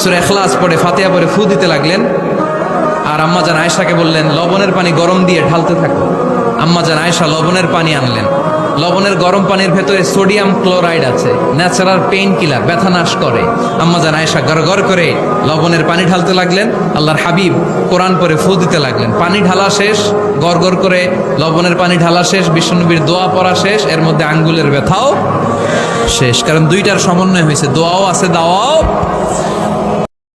সুরে এখলাস পড়ে ফাতেহা পরে ফু দিতে লাগলেন। আর আম্মাজান আয়েশাকে বললেন, লবণের পানি গরম দিয়ে ঢালতে থাকো। আম্মাজান আয়েশা লবণের পানি আনলেন। লবণের গরম পানির ভেতরে সোডিয়াম ক্লোরাইড আছে, ন্যাচারাল পেইন কিলার, ব্যথা নাশ করে। আম্মাজান আয়েশা গড় গড় করে লবণের পানি ঢালতে লাগলেন, আল্লাহর হাবিব কোরআন পরে ফু দিতে লাগলেন। পানি ঢালা শেষ গড় করে লবণের পানি ঢালা শেষ, বিষ্ণুনবীর দোয়া পড়া শেষ, এর মধ্যে আঙ্গুলের ব্যথাও শেষ। কারণ দুইটার সমন্বয় হয়েছে, দোয়াও আছে, দাওয়াও